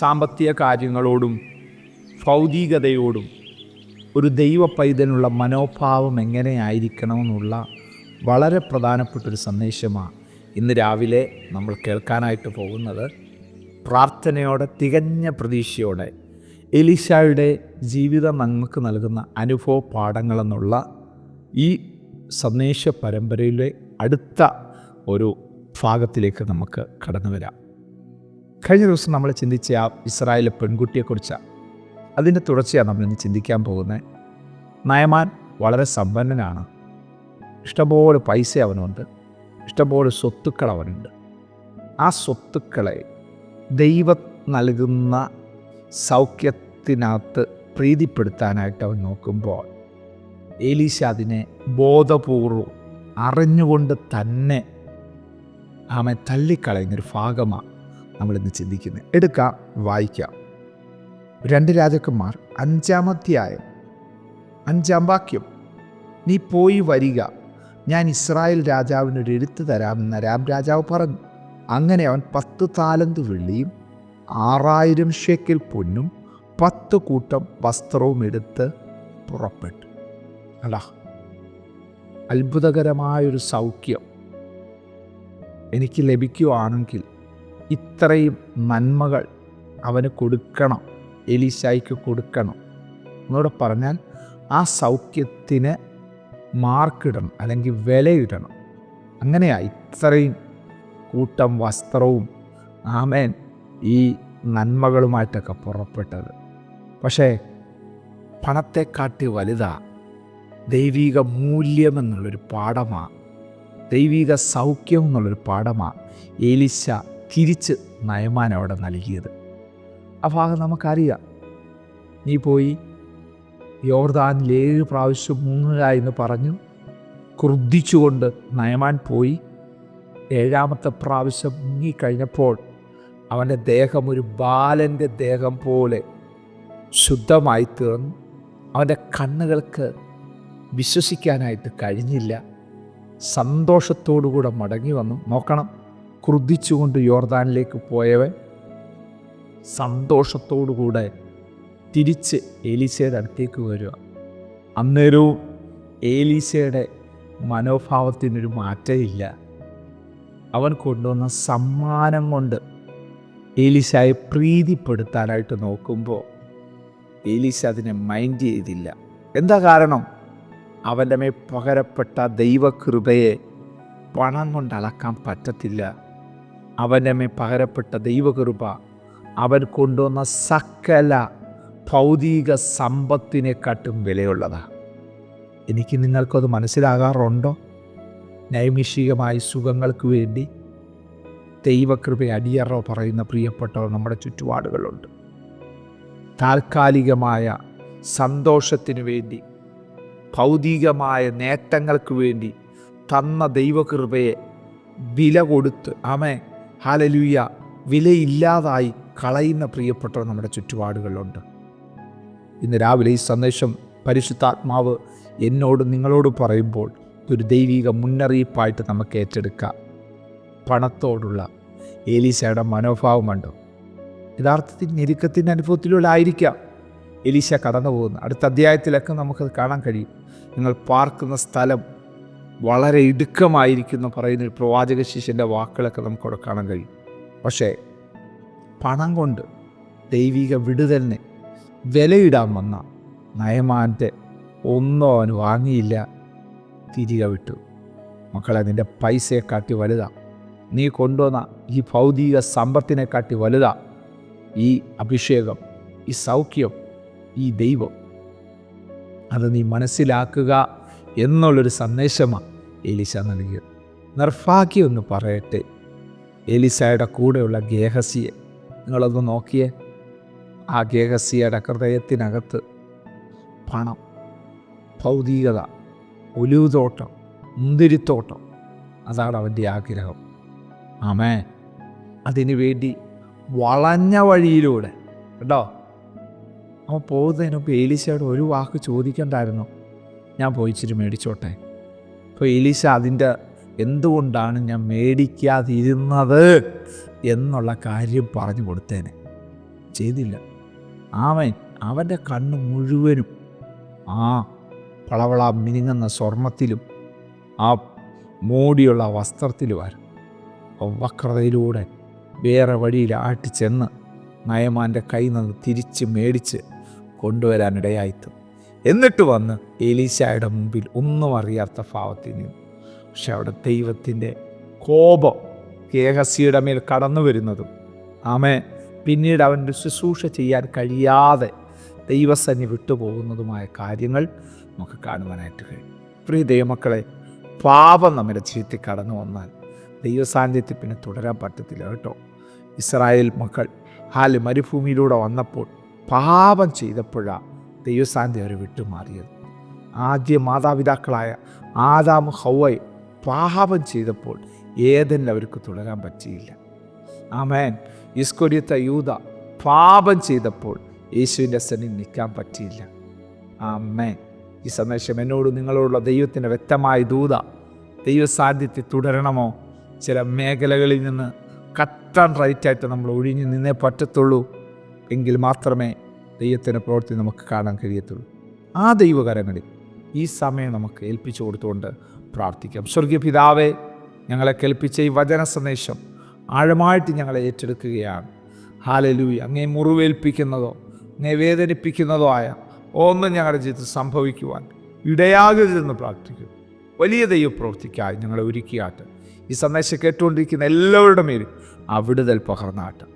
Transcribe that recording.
സാമ്പത്തിക കാര്യങ്ങളോടും ഭൗതികതയോടും ഒരു ദൈവ പൈതനുള്ള മനോഭാവം എങ്ങനെയായിരിക്കണമെന്നുള്ള വളരെ പ്രധാനപ്പെട്ടൊരു സന്ദേശമാണ് ഇന്ന് രാവിലെ നമ്മൾ കേൾക്കാനായിട്ട് പോകുന്നത്. പ്രാർത്ഥനയോടെ തികഞ്ഞ പ്രതീക്ഷയോടെ എലിശായുടെ ജീവിതം നമുക്ക് നൽകുന്ന അനുഭവ പാഠങ്ങളെന്നുള്ള ഈ സന്ദേശ പരമ്പരയിലെ അടുത്ത ഒരു ഭാഗത്തിലേക്ക് നമുക്ക് കടന്നു വരാം. കഴിഞ്ഞ ദിവസം നമ്മൾ ചിന്തിച്ച ആ ഇസ്രായേലിലെ പെൺകുട്ടിയെക്കുറിച്ചാണ് അതിന്റെ തുടർച്ചയാണ് നമ്മൾ ഇന്ന് ചിന്തിക്കാൻ പോകുന്നത്. നയമാൻ വളരെ സമ്പന്നനാണ്. ഇഷ്ടംപോലെ പൈസ അവനുണ്ട്. ഇഷ്ടംപോലെ സ്വത്തുക്കൾ അവനുണ്ട്. ആ സ്വത്തുക്കളെ ദൈവം നൽകുന്ന സൗഖ്യത്തിനകത്ത് പ്രീതിപ്പെടുത്താനായിട്ട് അവൻ നോക്കുമ്പോൾ ഏലീശ അതിനെ ബോധപൂർവം അറിഞ്ഞുകൊണ്ട് തന്നെ ആമെ തള്ളിക്കളയുന്നൊരു ഭാഗമാണ് നമ്മളിന്ന് ചിന്തിക്കുന്നത് എടുക്കാം വായിക്കാം. രണ്ട് രാജാക്കന്മാർ അഞ്ചാമധ്യായം അഞ്ചാം വാക്യം. നീ പോയി വരിക. ഞാൻ ഇസ്രായേൽ രാജാവിനൊരു എഴുത്ത് തരാമെന്ന് രാം രാജാവ് പറഞ്ഞു. അങ്ങനെ അവൻ പത്ത് താലന്ത് വെള്ളിയും ആറായിരം ഷെക്കിൽ പൊന്നും പത്ത് കൂട്ടം വസ്ത്രവും എടുത്ത് പുറപ്പെട്ടു. അടാ അത്ഭുതകരമായൊരു സൗഖ്യം എനിക്ക് ലഭിക്കുവാണെങ്കിൽ ഇത്രയും നന്മകൾ അവന് കൊടുക്കണം എലിശായിക്ക് കൊടുക്കണം. എന്നോട് പറഞ്ഞാൽ ആ സൗഖ്യത്തിന് മാർക്കിടണം അല്ലെങ്കിൽ വിലയിടണം. അങ്ങനെയാ ഇത്രയും കൂട്ടം വസ്ത്രവും ആമേൻ ഈ നന്മകളുമായിട്ടൊക്കെ പുറപ്പെട്ടത്. പക്ഷേ പണത്തെക്കാട്ടി വലുതാ ദൈവിക മൂല്യം എന്നുള്ളൊരു പാഠമാണ് ദൈവിക സൗഖ്യം എന്നുള്ളൊരു പാഠമാണ് ഏലിശ തിരിച്ച് നയമാൻ അവിടെ നൽകിയത്. ആ ഭാഗം നമുക്കറിയാം. നീ പോയി യോർദാനിൽ ഏഴ് പ്രാവശ്യം മുങ്ങുക എന്ന് പറഞ്ഞു ക്രുദ്ധിച്ചുകൊണ്ട് നയമാൻ പോയി. ഏഴാമത്തെ പ്രാവശ്യം മുങ്ങിക്കഴിഞ്ഞപ്പോൾ അവന്റെ ദേഹം ഒരു ബാലന്റെ ദേഹം പോലെ ശുദ്ധമായി തീർന്നു. അവന്റെ കണ്ണുകൾക്ക് വിശ്വസിക്കാനായിട്ട് കഴിഞ്ഞില്ല. സന്തോഷത്തോടുകൂടെ മടങ്ങി വന്നു. നോക്കണം. ക്രുദ്ധിച്ചുകൊണ്ട് യോർദാനിലേക്ക് പോയവൻ സന്തോഷത്തോടുകൂടെ തിരിച്ച് ഏലീസയുടെ അടുത്തേക്ക് വരിക. അന്നേരവും ഏലീസയുടെ മനോഭാവത്തിനൊരു മാറ്റമില്ല. അവൻ കൊണ്ടുവന്ന സമ്മാനം കൊണ്ട് ഏലീസയെ പ്രീതിപ്പെടുത്താനായിട്ട് നോക്കുമ്പോൾ ഏലീശ അതിനെ മൈൻഡ് ചെയ്തില്ല. എന്താ കാരണം? അവന്റെ മേൽ പകരപ്പെട്ട ദൈവകൃപയെ പണം കൊണ്ട് അളക്കാൻ പറ്റത്തില്ല. അവന്റെ മേൽ പകരപ്പെട്ട ദൈവകൃപ. അവൻ കൊണ്ടുവന്ന സകല ഭൗതിക സമ്പത്തിനെക്കാട്ടും വിലയുള്ളതാണ് എനിക്ക് നിങ്ങൾക്കത് മനസ്സിലാകാറുണ്ടോ? നൈമിഷികമായ സുഖങ്ങൾക്ക് വേണ്ടി ദൈവകൃപ അടിയറോ പറയുന്ന പ്രിയപ്പെട്ടവർ നമ്മുടെ ചുറ്റുപാടുകളുണ്ട്. താൽക്കാലികമായ സന്തോഷത്തിനു വേണ്ടി ഭൗതികമായ നേട്ടങ്ങൾക്ക് വേണ്ടി തന്ന ദൈവകൃപയെ വില കൊടുത്ത് ആമേ ഹാലലൂയ. വിലയില്ലാതായി കളയുന്ന പ്രിയപ്പെട്ടവർ നമ്മുടെ ചുറ്റുപാടുകളിലുണ്ട്. ഇന്ന് രാവിലെ ഈ സന്ദേശം പരിശുദ്ധാത്മാവ് എന്നോട് നിങ്ങളോട് പറയുമ്പോൾ ഒരു ദൈവിക മുന്നറിയിപ്പായിട്ട് നമുക്ക് ഏറ്റെടുക്കാം. പണത്തോടുള്ള ഏലീശയുടെ മനോഭാവമുണ്ടോ. യഥാർത്ഥത്തിൽ ഞെരുക്കത്തിന്റെ അനുഭവത്തിലൂടെ ആയിരിക്കാം എലീശ കടന്നു പോകുന്നത് അടുത്ത അധ്യായത്തിലൊക്കെ നമുക്കത് കാണാൻ കഴിയും. നിങ്ങൾ പാർക്കുന്ന സ്ഥലം വളരെ ഇടുക്കമായിരിക്കുന്നു പറയുന്ന പ്രവാചക ശിഷ്യന്റെ വാക്കുകളൊക്കെ നമുക്കവിടെ കാണാൻ കഴിയും. പക്ഷേ പണം കൊണ്ട് ദൈവിക വിടുതലിനെ വിലയിടാൻ വന്ന നയമാന്റെ ഒന്നും അവന് വാങ്ങിയില്ല തിരികെ വിട്ടു മക്കളെ നിന്റെ പൈസയെക്കാട്ടി വലുതാ. നീ കൊണ്ടുവന്ന ഈ ഭൗതിക സമ്പത്തിനെക്കാട്ടി വലുതാ. ഈ അഭിഷേകം ഈ സൗഖ്യം ഈ ദൈവം അത് നീ മനസ്സിലാക്കുക എന്നുള്ളൊരു സന്ദേശമാണ് എലിസ നൽകിയത്. നിർഭാഗ്യം പറയട്ടെ. എലിസയുടെ കൂടെയുള്ള ഗേഹസിയെ നിങ്ങളൊന്ന് നോക്കിയേ. ആ ഗേഹസിയുടെ ഹൃദയത്തിനകത്ത് പണം ഭൗതികത ഒലിവുതോട്ടം മുന്തിരിത്തോട്ടം അതാണ് അവന്റെ ആഗ്രഹം. ആമേ അതിനു വേണ്ടി വളഞ്ഞ വഴിയിലൂടെ കേട്ടോ അവൻ പോകുന്നതിന് മുമ്പ് ഏലീശയോട് ഒരു വാക്ക് ചോദിക്കണ്ടായിരുന്നു. ഞാൻ പോയിച്ചിരി മേടിച്ചോട്ടെ? അപ്പോൾ എലീസ അതിന്റെ എന്തുകൊണ്ടാണ് ഞാൻ മേടിക്കാതിരുന്നത് എന്നുള്ള കാര്യം പറഞ്ഞു കൊടുത്തേനെ. ചെയ്തില്ല. ആമൻ അവന്റെ കണ്ണ് മുഴുവനും ആ പളവള മിനുങ്ങുന്ന സ്വർണത്തിലും ആ മോടിയുള്ള വസ്ത്രത്തിലുമായിരുന്നു. വക്രതയിലൂടെ വേറെ വഴിയിൽ ആട്ടിച്ചെന്ന് നയമാന്റെ കൈ നിന്ന് തിരിച്ച് മേടിച്ച് കൊണ്ടുവരാനിടയായിത്തും എന്നിട്ട് വന്ന് എലീശായുടെ മുമ്പിൽ ഒന്നും അറിയാത്ത ഭാവത്തിൽ നിന്നു. പക്ഷെ അവിടെ ദൈവത്തിന്റെ കോപം കേഹസിയുടെ മേൽ കടന്നു വരുന്നതും ആമേ പിന്നീട് അവന്റെ ശുശ്രൂഷ ചെയ്യാൻ കഴിയാതെ ദൈവസന്നി വിട്ടുപോകുന്നതുമായ കാര്യങ്ങൾ നമുക്ക് കാണുവാനായിട്ട് കഴിയും. പ്രിയ ദൈവമക്കളെ പാപം നമ്മുടെ ജീവിതത്തിൽ കടന്നു വന്നാൽ ദൈവസാന്നിധ്യത്തിൽ പിന്നെ തുടരാൻ പറ്റത്തില്ല കേട്ടോ. ഇസ്രായേൽ മക്കൾ ഹാൽ മരുഭൂമിയിലൂടെ വന്നപ്പോൾ പാപം ചെയ്തപ്പോഴാണ് ദൈവസാന്നിധ്യം അവർ വിട്ടുമാറിയത്. ആദ്യ മാതാപിതാക്കളായ ആദാം ഹൗവൈ പാപം ചെയ്തപ്പോൾ ഏതെങ്കിലും അവർക്ക് തുടരാൻ പറ്റിയില്ല. ആമേൻ. ഇസ്കൊരിയത്ത യൂത പാപം ചെയ്തപ്പോൾ യേശുവിന്റെ സന്നിധി നിൽക്കാൻ പറ്റിയില്ല. ആമേൻ. ഈ സന്ദേശം എന്നോട് നിങ്ങളോടുള്ള ദൈവത്തിന്റെ വ്യക്തമായ ദൂത ദൈവസാന്നിധ്യത്തിൽ തുടരണമോ? ചില മേഖലകളിൽ നിന്ന് കട്ട് ആൻഡ് റൈറ്റായിട്ട് നമ്മൾ ഒഴിഞ്ഞു നിന്നേ പറ്റത്തുള്ളൂ. എങ്കിൽ മാത്രമേ ദൈവത്തിന്റെ പ്രവൃത്തി നമുക്ക് കാണാൻ കഴിയത്തുള്ളൂ. ആ ദൈവകരങ്ങളിൽ ഈ സമയം നമുക്ക് ഏൽപ്പിച്ചു കൊടുത്തുകൊണ്ട് പ്രാർത്ഥിക്കാം. സ്വർഗീയ പിതാവേ ഞങ്ങളെ കേൾപ്പിച്ച ഈ വചന സന്ദേശം ആഴമായിട്ട് ഞങ്ങളെ ഏറ്റെടുക്കുകയാണ്. ഹാലലൂയി അങ്ങേ മുറിവേൽപ്പിക്കുന്നതോ അങ്ങേ വേദനിപ്പിക്കുന്നതോ ആയ ഒന്നും ഞങ്ങളുടെ ജീവിതത്തിൽ സംഭവിക്കുവാൻ ഇടയാകരുതെന്ന് പ്രാർത്ഥിക്കും വലിയ ദൈവപ്രവൃത്തിക്കായി ഞങ്ങളെ ഒരുക്കിയാട്ട് ഈ സന്ദേശം കേട്ടുകൊണ്ടിരിക്കുന്ന എല്ലാവരുടെ മേലും അവിടുതൽ പകർന്നാട്ട്.